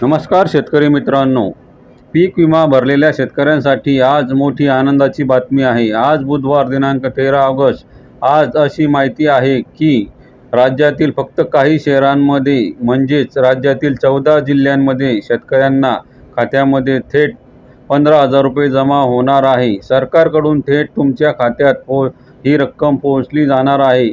नमस्कार शेतकरी मित्रांनो. पीक विमा भरलेल्या शेतकऱ्यांसाठी आज मोठी आनंदाची बातमी आहे. आज बुधवार दिनांक तेरा ऑगस्ट. आज अशी माहिती आहे की राज्यातील फक्त काही शहरांमध्ये म्हणजेच राज्यातील चौदा जिल्ह्यांमध्ये शेतकऱ्यांना खात्यामध्ये थेट पंधरा हजार रुपये जमा होणार आहे. सरकारकडून थेट तुमच्या खात्यात पो ही रक्कम पोहोचली जाणार आहे.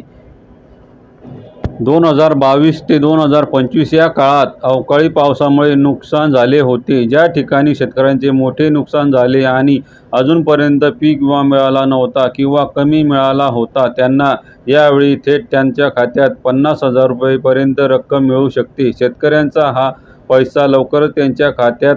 दोन हजार बावीस ते दोन हजार पंचवीस या काळात अवकाळी पावसामुळे नुकसान झाले होते. ज्या ठिकाणी शेतकऱ्यांचे मोठे नुकसान झाले आणि अजूनपर्यंत पीक विमा मिळाला नव्हता किंवा कमी मिळाला होता त्यांना यावेळी थेट त्यांच्या खात्यात पन्नास हजार रुपयेपर्यंत रक्कम मिळू शकते. शेतकऱ्यांचा हा पैसा लवकरच त्यांच्या खात्यात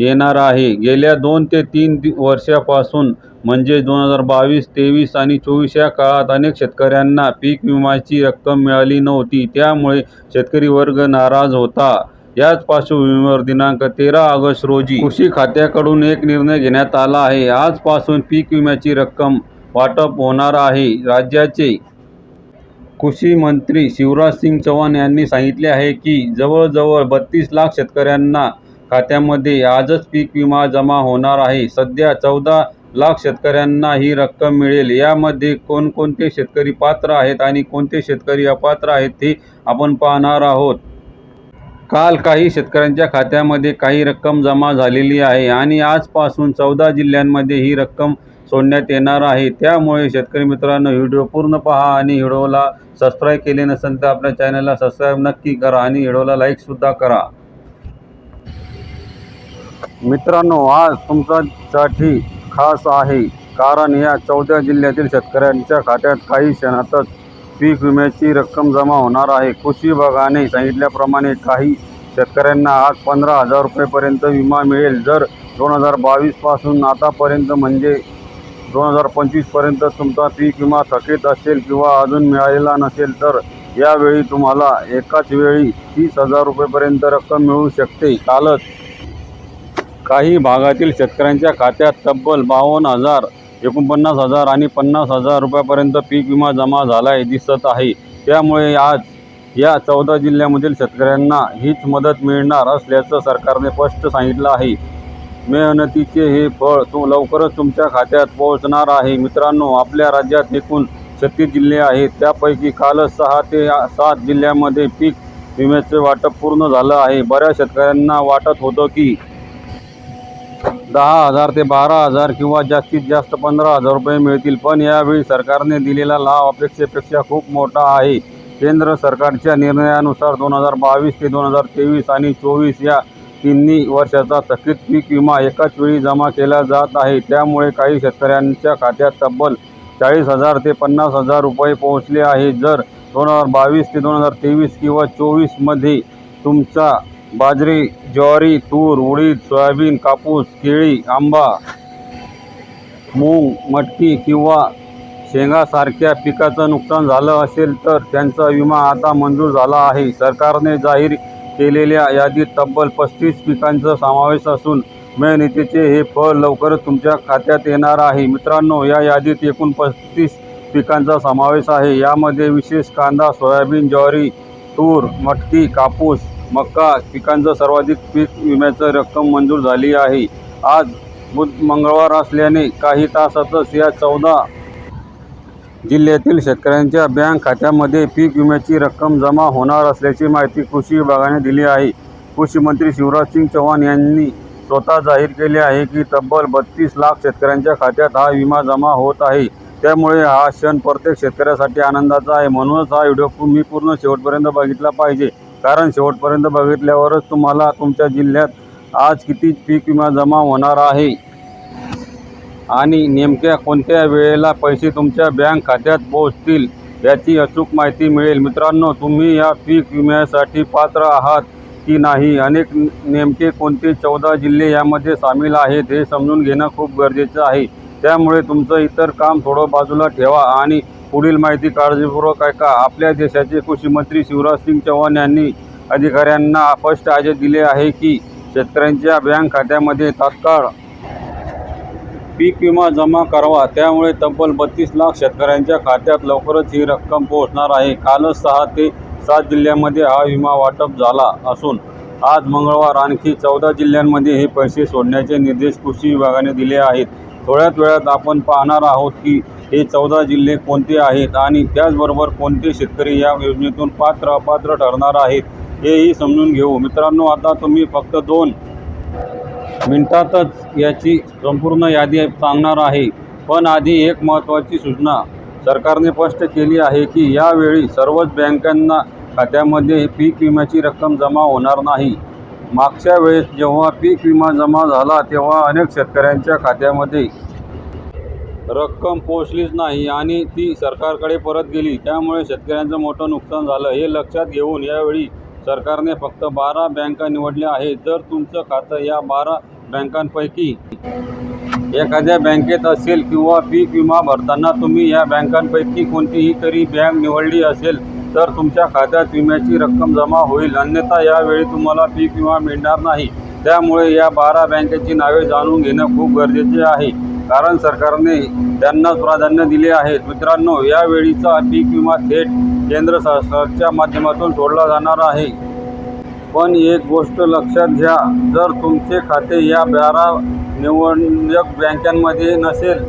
येणार आहे. गेल्या दोन ते तीन दि वर्षापासून म्हणजे दोन हजार बावीस तेवीस आणि चोवीस या काळात अनेक शेतकऱ्यांना पीक विम्याची रक्कम मिळाली नव्हती. त्यामुळे शेतकरी वर्ग नाराज होता. याच पार्श्वभूमीवर दिनांक तेरा ऑगस्ट रोजी कृषी खात्याकडून एक निर्णय घेण्यात आला आहे. आजपासून पीक विम्याची रक्कम वाटप होणार आहे. राज्याचे कृषी मंत्री शिवराज सिंग चौहान यांनी सांगितले आहे की जवळजवळ बत्तीस लाख शेतकऱ्यांना खात्यामध्ये आजच पीक विमा जमा होणार आहे. सध्या चौदा लाख शेतकऱ्यांना ही रक्कम मिळेल. यामध्ये कोणकोणते शेतकरी पात्र आहेत आणि कोणते शेतकरी अपात्र आहेत हे आपण पाहणार आहोत. काल काही शेतकऱ्यांच्या खात्यामध्ये काही रक्कम जमा झालेली आहे आणि आजपासून चौदा जिल्ह्यांमध्ये ही रक्कम सोडण्यात येणार आहे. त्यामुळे शेतकरी मित्रांनो व्हिडिओ पूर्ण पहा आणि व्हिडिओला सबस्क्राईब केले नसेल तर आपल्या चॅनलला सबस्क्राईब नक्की करा आणि व्हिडिओला लाईकसुद्धा करा. मित्रांनो आज तुमच्यासाठी खास आहे. कारण या चौदा जिल्ह्यातील शेतकऱ्यांच्या खात्यात काही क्षणातच पीक विम्याची रक्कम जमा होणार आहे. कृषी विभागाने सांगितल्याप्रमाणे काही शेतकऱ्यांना आज पंधरा हजार रुपयेपर्यंत विमा मिळेल. जर दोन हजार बावीसपासून आतापर्यंत म्हणजे दोन हजार पंचवीसपर्यंत तुमचा पीक विमा थकीत असेल किंवा अजून मिळालेला नसेल तर यावेळी तुम्हाला एकाच वेळी तीस हजार रुपयेपर्यंत रक्कम मिळू शकते. कालच काही भागातील शेतकऱ्यांच्या खात्यात तब्बल बावन्न हजार एकोणपन्नास हजार आणि पन्नास हजार रुपयापर्यंत पीक विमा जमा झाला आहे दिसत आहे. त्यामुळे आज या चौदा जिल्ह्यामधील शेतकऱ्यांना हीच मदत मिळणार असल्याचं सरकारने स्पष्ट सांगितलं आहे. मेहनतीचे हे फळ तू लवकरच तुमच्या खात्यात पोहोचणार आहे. मित्रांनो आपल्या राज्यात एकूण छत्तीस जिल्हे आहेत. त्यापैकी कालच सहा ते सात जिल्ह्यामध्ये पीक विम्याचे वाटप पूर्ण झालं आहे. बऱ्याच शेतकऱ्यांना वाटत होतं की दहा हजार ते बारा हजार किंवा जास्तीत जास्त पंधरा हजार रुपये मिळतील. पण यावेळी सरकारने दिलेला लाभ अपेक्षेपेक्षा खूप मोठा आहे. केंद्र सरकारच्या निर्णयानुसार दोन हजार बावीस ते दोन हजार तेवीस आणि चोवीस या तिन्ही वर्षाचा थकीत पीक विमा एकाच वेळी जमा केला जात आहे. त्यामुळे काही शेतकऱ्यांच्या खात्यात तब्बल चाळीस हजार ते पन्नास हजार रुपये पोहोचले आहे जर दोन हजार बावीस ते दोन हजार तेवीस किंवा चोवीसमध्ये तुमचा बाजरी ज्वारी तूर उडीद सोयाबीन कापूस केळी आंबा मूग मटकी किंवा शेंगासारख्या पिकाचं नुकसान झालं असेल तर त्यांचा विमा आता मंजूर झाला आहे. सरकारने जाहीर केलेल्या यादीत तब्बल पस्तीस पिकांचा समावेश असून मेहनतीचे हे फळ लवकरच तुमच्या खात्यात येणार आहे. मित्रांनो या यादीत एकूण पस्तीस पिकांचा समावेश आहे. यामध्ये विशेष कांदा सोयाबीन ज्वारी तूर मटकी कापूस मका पिकांचं सर्वाधिक पीक विम्याचं रक्कम मंजूर झाली आहे. आज बुध मंगळवार असल्याने काही तासातच या चौदा जिल्ह्यातील शेतकऱ्यांच्या बँक खात्यामध्ये पीक विम्याची रक्कम जमा होणार असल्याची माहिती कृषी विभागाने दिली आहे. कृषी मंत्री शिवराज सिंग चौहान यांनी स्वतः जाहीर केले आहे की तब्बल बत्तीस लाख शेतकऱ्यांच्या खात्यात हा विमा जमा होत आहे. त्यामुळे हा क्षण प्रत्येक शेतकऱ्यासाठी आनंदाचा आहे म्हणूनच हा व्हिडिओ मी पूर्ण शेवटपर्यंत बघितला पाहिजे. कारण शेवटपर्यंत बघितल्यावरच तुम्हाला तुमच्या जिल्ह्यात आज किती पीक विमा जमा होणार आहे? आणि नेमक्या कोणत्या वेळेला पैसे तुमच्या बँक खात्यात पोहोचतील याची अचूक माहिती मिळेल? मित्रांनो तुम्ही या पीक विम्यासाठी पात्र आहात की नाही? अनेक नेमके कोणते चौदा जिल्हे यामध्ये सामील आहेत हे समजून घेणं खूप गरजेचं आहे. त्यामुळे तुमचं इतर काम थोडं बाजूला ठेवा आणि पुढील माहिती काळजीपूर्वक ऐका. आपल्या देशाचे कृषी मंत्री शिवराज सिंग चौहान यांनी अधिकाऱ्यांना स्पष्ट आदेश दिले आहे की शेतकऱ्यांच्या बँक खात्यामध्ये तात्काळ पीक विमा जमा करावा. त्यामुळे तब्बल बत्तीस लाख शेतकऱ्यांच्या खात्यात लवकरच ही रक्कम पोहोचणार आहे. कालच सहा ते सात जिल्ह्यांमध्ये हा विमा वाटप झाला असून आज मंगळवार आणखी चौदा जिल्ह्यांमध्ये हे पैसे सोडण्याचे निर्देश कृषी विभागाने दिले आहेत. थोड्याच वेळात आपण पाहणार आहोत की हे चौदा जिल्हे कोणते आहेत आणि त्याचबरोबर कोणते शेतकरी या योजनेतून पात्र अपात्र ठरणार आहेत हेही समजून घेऊ. मित्रांनो आता तुम्ही फक्त दोन मिनिटातच याची संपूर्ण यादी सांगणार आहे. पण आधी एक महत्त्वाची सूचना. सरकारने स्पष्ट केली आहे की यावेळी सर्वच बँकांना खात्यामध्ये पीक विम्याची रक्कम जमा होणार नाही. मागच्या वेळेस जेव्हा पीक विमा जमा झाला तेव्हा अनेक शेतकऱ्यांच्या खात्यामध्ये रक्कम पोहोचलीच नाही आणि ती सरकारकडे परत गेली. त्यामुळे शेतकऱ्यांचं मोठं नुकसान झालं. हे लक्षात घेऊन यावेळी सरकारने फक्त बारा बँका निवडल्या आहेत. जर तुमचं खातं या बारा बँकांपैकी एखाद्या बँकेत असेल किंवा पीक विमा भरताना तुम्ही या बँकांपैकी कोणतीही तरी बँक निवडली असेल तर तुमच्या खात्यात विम्याची रक्कम जमा होईल. अन्यथा यावेळी तुम्हाला पीक विमा मिळणार नाही. त्यामुळे या बारा बँकेची नावे जाणून घेणं खूप गरजेचे आहे. कारण सरकारने त्यांनाच प्राधान्य दिले आहे मित्रांनो यावेळीचा पीक विमा थेट केंद्र सरकारच्या माध्यमातून सोडला जाणार आहे. पण एक गोष्ट लक्षात घ्या जर तुमचे खाते या बारा निवडक बँकांमध्ये नसेल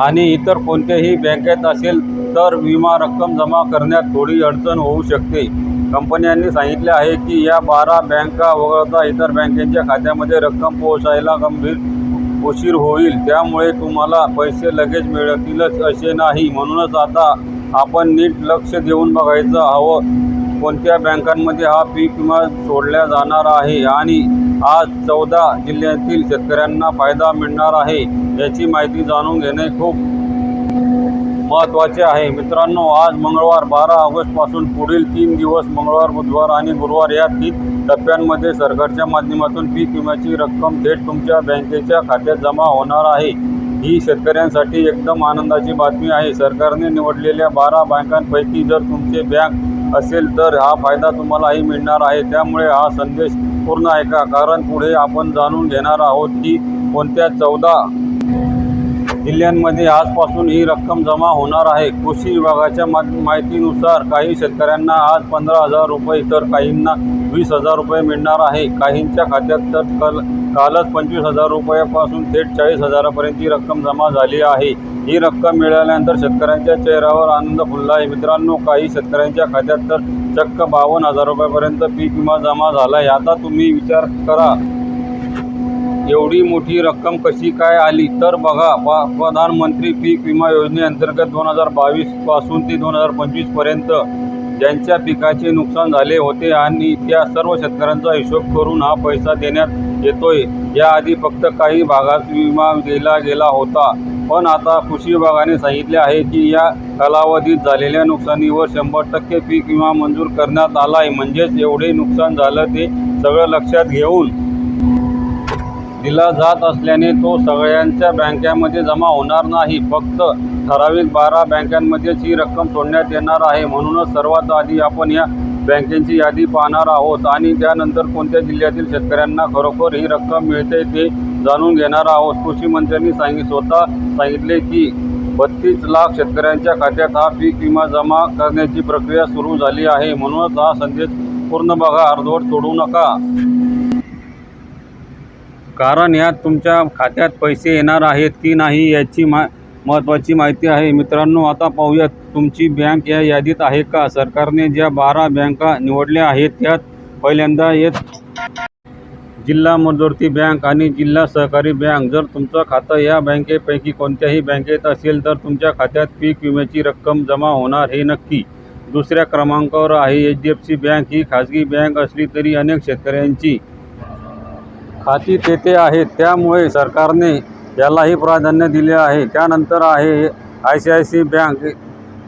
आणि इतर कोणत्याही बँकेत असेल तर विमा रक्कम जमा करण्यात थोडी अडचण होऊ शकते. कंपन्यांनी सांगितले आहे की या बारा बँका वगळता इतर बँकेच्या खात्यामध्ये रक्कम पोहोचायला गंभीर उशीर होईल त्यामुळे तुम्हाला पैसे लगेच मिळतीलच असे नाही. म्हणूनच आता आपण नीट लक्ष देऊन बघायचं हवं कोणत्या बँकांमध्ये हा पीक विमा सोडला जाणार आहे आणि आज चौदा जिल्ह्यातील शेतकऱ्यांना फायदा मिळणार आहे याची माहिती जाणून घेणे खूप महत्त्वाचे आहे. मित्रांनो आज मंगळवार बारा ऑगस्टपासून पुढील तीन दिवस मंगळवार बुधवार आणि गुरुवार या तीन टप्प्यांमध्ये सरकारच्या माध्यमातून पीक विम्याची रक्कम थेट तुमच्या बँकेच्या खात्यात जमा होणार आहे. ही शेतकऱ्यांसाठी एकदम आनंदाची बातमी आहे. सरकारने निवडलेल्या बारा बँकांपैकी जर तुमचे बँक असेल तर हा फायदा तुम्हालाही मिळणार आहे. त्यामुळे हा संदेश पूर्ण ऐका कारण पुढे आपण जाणून घेणार आहोत की कोणत्या चौदा जिल्ह्यांमध्ये आजपासून ही रक्कम जमा होणार आहे. कृषी विभागाच्या मा माहितीनुसार काही शेतकऱ्यांना आज पंधरा हजार रुपये तर काहींना वीस हजार रुपये मिळणार आहे. काहींच्या खात्यात तर कल कालच पंचवीस हजार रुपयापासून थेट चाळीस हजारापर्यंतची रक्कम जमा झाली आहे. ही रक्कम मिळाल्यानंतर शेतकऱ्यांच्या चेहऱ्यावर आनंद फुलला आहे. मित्रांनो काही शेतकऱ्यांच्या खात्यात तर चक्क बावन्न हजार रुपयापर्यंत पीक विमा जमा झाला आहे. आता तुम्ही विचार करा एवढी मोठी रक्कम कशी काय आली? तर बघा प प्रधानमंत्री पीक विमा योजनेअंतर्गत दोन हजार बावीसपासून ते दोन हजार पंचवीसपर्यंत ज्यांच्या पिकाचे नुकसान झाले होते आणि त्या सर्व शेतकऱ्यांचा हिशोब करून हा पैसा देण्यात येतोय. याआधी फक्त काही भागात विमा दिला गेला होता. पण आता कृषी विभागाने सांगितले आहे की या कालावधीत झालेल्या नुकसानीवर शंभर टक्के पीक विमा मंजूर करण्यात आला आहे म्हणजेच एवढे नुकसान झालं ते सगळं लक्षात घेऊन दिला जात असल्याने तो सगळ्यांच्या बँकांमध्ये जमा होणार नाही. फक्त ठराविक बारा बँकांमध्येच ही रक्कम सोडण्यात येणार आहे. म्हणूनच सर्वात आधी आपण या बँकेची यादी पाहणार आहोत आणि त्यानंतर कोणत्या जिल्ह्यातील शेतकऱ्यांना खरोखर ही रक्कम मिळते ते जाणून घेणार आहोत. कृषी मंत्र्यांनी सांगित स्वतः सांगितले की बत्तीस लाख शेतकऱ्यांच्या खात्यात हा पीक विमा जमा करण्याची प्रक्रिया सुरू झाली आहे. म्हणूनच हा संदेश पूर्ण बघा. अर्धवट सोडू नका. कारण यात तुमच्या खात्यात पैसे येणार आहेत की नाही याची मा महत्त्वाची माहिती आहे. मित्रांनो आता पाहूयात तुमची बँक या यादीत आहे का? सरकारने ज्या बारा बँका निवडल्या आहेत त्यात पहिल्यांदा येत जिल्हा मध्यवर्ती बँक आणि जिल्हा सहकारी बँक. जर तुमचं खातं या बँकेपैकी कोणत्याही बँकेत असेल तर तुमच्या खात्यात पीक विम्याची रक्कम जमा होणार हे नक्की. दुसऱ्या क्रमांकावर आहे. H D F C bank. ही खाजगी बँक असली तरी अनेक शेतकऱ्यांची खाती तेथे आहेत. त्यामुळे सरकारने यालाही प्राधान्य दिले आहे. त्यानंतर आहे I C I C bank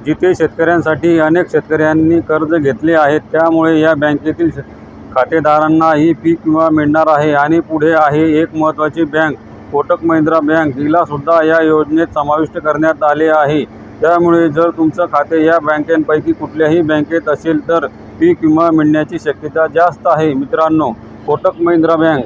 जिथे शेतकऱ्यांसाठी अनेक शेतकऱ्यांनी कर्ज घेतले आहेत. त्यामुळे या बँकेतील शे- खातेदारांनाही पीक विमा मिळणार आहे. आणि पुढे आहे एक महत्त्वाची बँक कोटक महिंद्रा बँक. हिलासुद्धा या योजनेत समाविष्ट करण्यात आले आहे. त्यामुळे जर तुमचं खाते या बँकेपैकी कुठल्याही बँकेत असेल तर पीक विमा मिळण्याची शक्यता जास्त आहे. मित्रांनो कोटक महिंद्रा बँक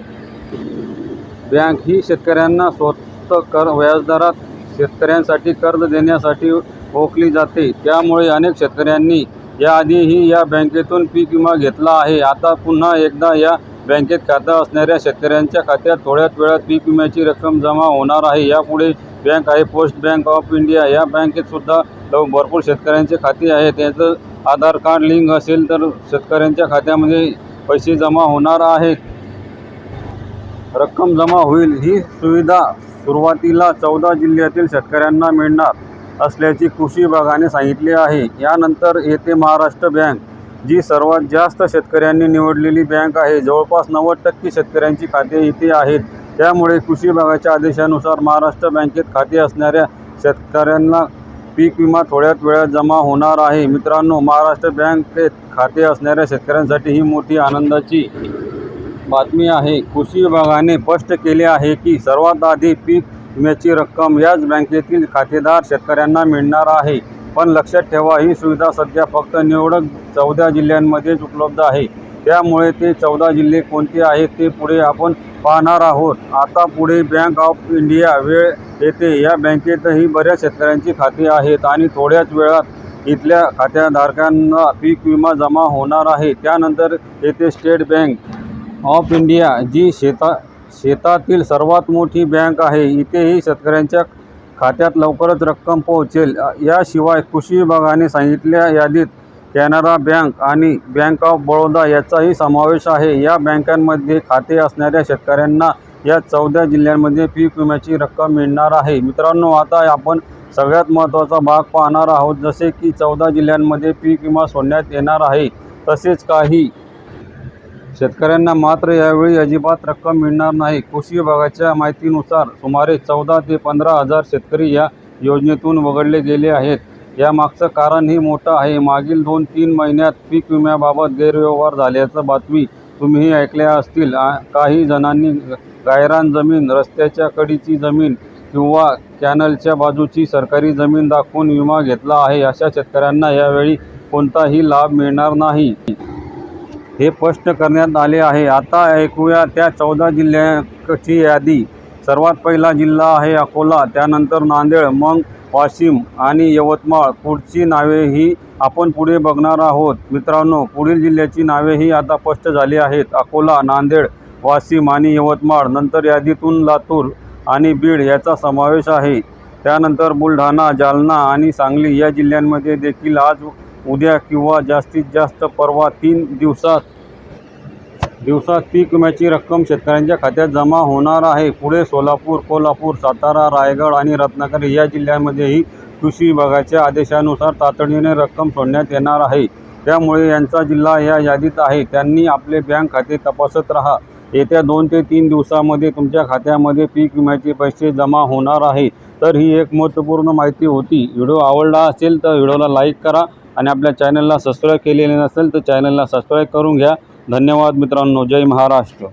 बँक ही शेतकऱ्यांना स्वस्त कर व्याजदरात शेतकऱ्यांसाठी कर्ज देण्यासाठी ओळखली जाते. त्यामुळे अनेक शेतकऱ्यांनी याआधीही या बँकेतून पीक विमा घेतला आहे. आता पुन्हा एकदा या बँकेत खातं असणाऱ्या शेतकऱ्यांच्या खात्यात थोड्याच वेळात पीक विम्याची रक्कम जमा होणार आहे. यापुढे बँक आहे पोस्ट बँक ऑफ इंडिया. या बँकेत सुद्धा लव- भरपूर शेतकऱ्यांचे खाते आहे त्याचं आधार कार्ड लिंक असेल तर शेतकऱ्यांच्या खात्यामध्ये पैसे जमा होणार आहेत. रक्कम जमा होईल ही सुविधा सुरुवातीला चौदा जिल्ह्यातील शेतकऱ्यांना मिळणार असल्याची कृषी विभागाने सांगितले आहे. यानंतर येथे महाराष्ट्र बँक जी सर्वात जास्त शेतकऱ्यांनी निवडलेली बँक आहे जवळपास नव्वद टक्के शेतकऱ्यांची खाते इथे आहेत. त्यामुळे कृषी विभागाच्या आदेशानुसार महाराष्ट्र बँकेत खाते असणाऱ्या शेतकऱ्यांना पीक विमा थोड्याच वेळात जमा होणार आहे. मित्रांनो महाराष्ट्र बँकेत खाते असणाऱ्या शेतकऱ्यांसाठी ही मोठी आनंदाची बातमी आहे कृषी विभागाने स्पष्ट केले आहे की सर्वात आधी पीक विम्याची रक्कम याच बँकेतील खातेदार शेतकऱ्यांना मिळणार आहे. पण लक्षात ठेवा ही सुविधा सध्या फक्त निवडक चौदा जिल्ह्यांमध्येच उपलब्ध आहे. त्यामुळे ते चौदा जिल्हे कोणते आहेत ते पुढे आपण पाहणार आहोत. आता पुढे बँक ऑफ इंडिया वेळ येते. या बँकेतही बऱ्याच शेतकऱ्यांची खाती आहेत आणि थोड्याच वेळात इथल्या खात्याधारकांना पीक विमा जमा होणार आहे. त्यानंतर येथे स्टेट बँक. ऑफ इंडिया जी शेता शेतातील सर्वात मोठी बँक आहे इथेही शेतकऱ्यांच्या खात्यात लवकरच रक्कम पोहोचेल. याशिवाय कृषी विभागाने सांगितल्या यादीत कॅनरा बँक आणि बँक ऑफ बडोदा याचाही समावेश आहे. या बँकांमध्ये खाते असणाऱ्या शेतकऱ्यांना या चौदा जिल्ह्यांमध्ये पीक विम्याची रक्कम मिळणार आहे. मित्रांनो आता आपण सगळ्यात महत्त्वाचा भाग पाहणार आहोत. जसे की चौदा जिल्ह्यांमध्ये पीक विमा सोडण्यात येणार आहे तसेच काही शेतकऱ्यांना मात्र यावेळी अजिबात रक्कम मिळणार नाही. कृषी विभागाच्या माहितीनुसार सुमारे चौदा ते पंधरा हजार शेतकरी या योजनेतून वगळले गेले आहेत. यामागचं कारणही मोठं आहे. मागील दोन तीन महिन्यात पीक विम्याबाबत गैरव्यवहार झाल्याचं बातमी तुम्हीही ऐकल्या असतील. काही जणांनी गायरान जमीन रस्त्याच्या कडीची जमीन किंवा कॅनलच्या बाजूची सरकारी जमीन दाखवून विमा घेतला आहे. अशा शेतकऱ्यांना यावेळी कोणताही लाभ मिळणार नाही. हे स्पष्ट करण्यात आले आहे. आता ऐकूया त्या चौदा जिल्ह्याची यादी. सर्वात पहिला जिल्हा आहे अकोला. त्यानंतर नांदेड मग वाशिम आणि यवतमाळ. पुढची नावे ही आपण पुढे बघणार आहोत. मित्रांनो पुढील जिल्ह्याची नावे ही आता स्पष्ट झाली आहेत. अकोला नांदेड वाशिम आणि यवतमाळ. नंतर यादीतून लातूर आणि बीड याचा समावेश आहे. त्यानंतर बुलढाणा जालना आणि सांगली या जिल्ह्यांमध्ये देखील आज उद्या किंवा जास्तीत जास्त परवा तीन दिवसात दिवसात पीक विम्याची रक्कम शेतकऱ्यांच्या खात्यात जमा होणार आहे. पुढे सोलापूर कोल्हापूर सातारा रायगड आणि रत्नागिरी या जिल्ह्यांमध्येही कृषी विभागाच्या आदेशानुसार तातडीने रक्कम सोडण्यात येणार आहे. त्यामुळे यांचा जिल्हा या यादीत आहे. त्यांनी आपले बँक खाते तपासत राहा. येत्या दोन ते तीन दिवसामध्ये तुमच्या खात्यामध्ये पीक विम्याचे पैसे जमा होणार आहे. तर ही एक महत्त्वपूर्ण माहिती होती. व्हिडिओ आवडला असेल तर व्हिडिओला लाईक करा. आणि आपल्या चॅनलला सबस्क्राईब केलेले नसेल तर चॅनलला सबस्क्राईब करून घ्या. धन्यवाद मित्रांनो. जय महाराष्ट्र.